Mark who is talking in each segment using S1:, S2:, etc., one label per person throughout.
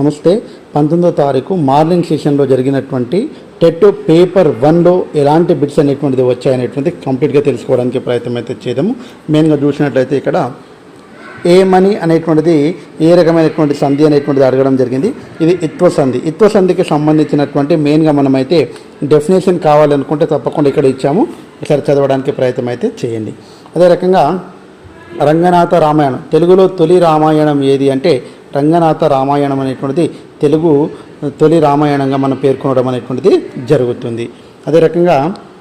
S1: నమస్తే. పంతొమ్మిదో తారీఖు మార్నింగ్ సెషన్లో జరిగినటువంటి టెట్ పేపర్ వన్లో ఎలాంటి బిట్స్ అనేటువంటిది వచ్చాయనేటువంటిది కంప్లీట్గా తెలుసుకోవడానికి ప్రయత్నం అయితే చేద్దాము. మెయిన్గా చూసినట్లయితే ఇక్కడ ఏ మనీ అనేటువంటిది ఏ రకమైనటువంటి సంధి అనేటువంటిది అడగడం జరిగింది. ఇది ఇత్వ సంధి. ఇత్వ సంధికి సంబంధించినటువంటి మెయిన్గా మనమైతే డెఫినేషన్ కావాలనుకుంటే తప్పకుండా ఇక్కడ ఇచ్చాము. ఒకసారి చదవడానికి ప్రయత్నం అయితే చేయండి. అదే రకంగా రంగనాథ రామాయణం. తెలుగులో తొలి రామాయణం ఏది అంటే రంగనాథ రామాయణం అనేటువంటిది తెలుగు తొలి రామాయణంగా మనం పేర్కొనడం అనేటువంటిది జరుగుతుంది. అదే రకంగా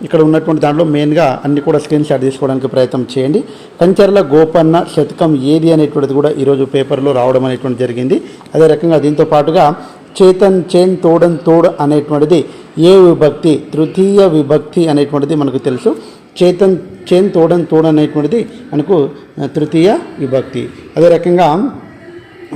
S1: ఇక్కడ ఉన్నటువంటి దాంట్లో మెయిన్గా అన్ని కూడా స్క్రీన్ షాట్ తీసుకోవడానికి ప్రయత్నం చేయండి. కంచర్ల గోపన్న శతకం ఏది అనేటువంటిది కూడా ఈరోజు పేపర్లో రావడం అనేటువంటి జరిగింది. అదే రకంగా దీంతో పాటుగా చేతన్ చేన్ తోడన్ తోడ్ అనేటువంటిది ఏ విభక్తి తృతీయ విభక్తి అనేటువంటిది మనకు తెలుసు. చేతన్ చేన్ తోడన్ తోడ్ అనేటువంటిది మనకు తృతీయ విభక్తి. అదే రకంగా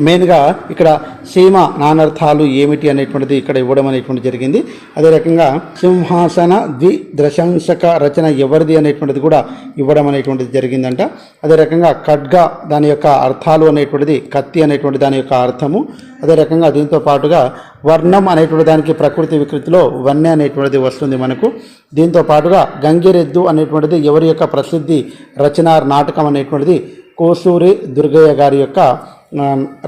S1: మెయిన్గా ఇక్కడ సీమ నానర్థాలు ఏమిటి అనేటువంటిది ఇక్కడ ఇవ్వడం అనేటువంటి జరిగింది. అదే రకంగా సింహాసన ద్వి ద్రశంసక రచన ఎవరిది అనేటువంటిది కూడా ఇవ్వడం అనేటువంటిది జరిగిందంట. అదే రకంగా ఖడ్గ దాని యొక్క అర్థాలు అనేటువంటిది కత్తి అనేటువంటి దాని యొక్క అర్థము. అదే రకంగా దీంతో పాటుగా వర్ణం అనేటువంటి దానికి ప్రకృతి వికృతిలో వన్నె అనేటువంటిది వస్తుంది మనకు. దీంతో పాటుగా గంగిరెద్దు అనేటువంటిది ఎవరి యొక్క ప్రసిద్ధి రచన నాటకం అనేటువంటిది కోసూరి దుర్గయ్య గారి యొక్క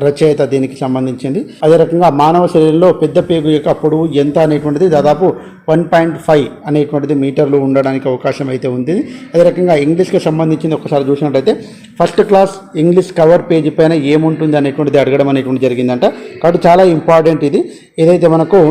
S1: రచయిత దీనికి సంబంధించింది. అదే రకంగా మానవ శరీరంలో పెద్ద పేగు యొక్క పొడవు ఎంత అనేటువంటిది దాదాపు వన్ పాయింట్ ఫైవ్ అనేటువంటిది మీటర్లు ఉండడానికి అవకాశం అయితే ఉంది. అదే రకంగా ఇంగ్లీష్కి సంబంధించింది ఒకసారి చూసినట్లయితే first class English cover page పైన ఏముంటుంది అనేటువంటిది అడగడం అనేటువంటి జరిగిందంట. కాబట్టి చాలా ఇంపార్టెంట్ ఇది. ఏదైతే మనకు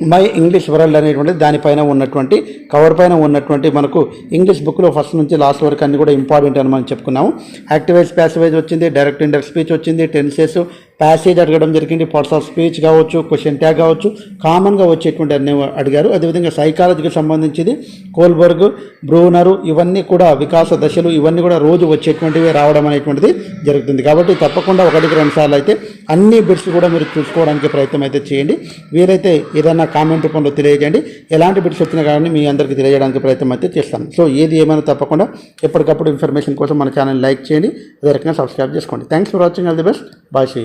S1: మై ఇంగ్లీష్ వరల్డ్ అనేటువంటిది దానిపైన ఉన్నటువంటి కవర్ పైన ఉన్నటువంటి మనకు ఇంగ్లీష్ బుక్లో ఫస్ట్ నుంచి లాస్ట్ వరకు అన్ని కూడా ఇంపార్టెంట్ అని మనం చెప్పుకున్నాము. యాక్టివైజ్ ప్యాసివైజ్ వచ్చింది డైరెక్ట్ ఇండైరెక్ట్ స్పీచ్ వచ్చింది టెన్సెస్ ప్యాసేజ్ అడగడం జరిగింది. పార్ట్స్ ఆఫ్ స్పీచ్ కావచ్చు క్వశ్చన్ ట్యాగ్ కావచ్చు. కామన్గా వచ్చేటువంటి అన్ని అడిగారు. అదేవిధంగా సైకాలజీకి సంబంధించింది కోల్బర్గ్ బ్రూనరు ఇవన్నీ కూడా వికాస దశలు ఇవన్నీ కూడా రోజు వచ్చేటువంటివి రావడం అనేటువంటిది జరుగుతుంది. కాబట్టి తప్పకుండా ఒకటికి రెండు సార్లు అయితే అన్ని బిట్స్ కూడా మీరు చూసుకోవడానికి ప్రయత్నం అయితే చేయండి. వీలైతే ఏదైనా కామెంట్ రూపంలో తెలియజేయండి. ఎలాంటి బిట్స్ వచ్చినా కానీ మీ అందరికీ తెలియజేయడానికి ప్రయత్నం అయితే చేస్తాను సో ఏది ఏమైనా తప్పకుండా ఎప్పటికప్పుడు ఇన్ఫర్మేషన్ కోసం మన ఛానల్ లైక్ చేయండి. అదే రకంగా సబ్స్క్రైబ్ చేసుకోండి. Thanks for watching all the best bye see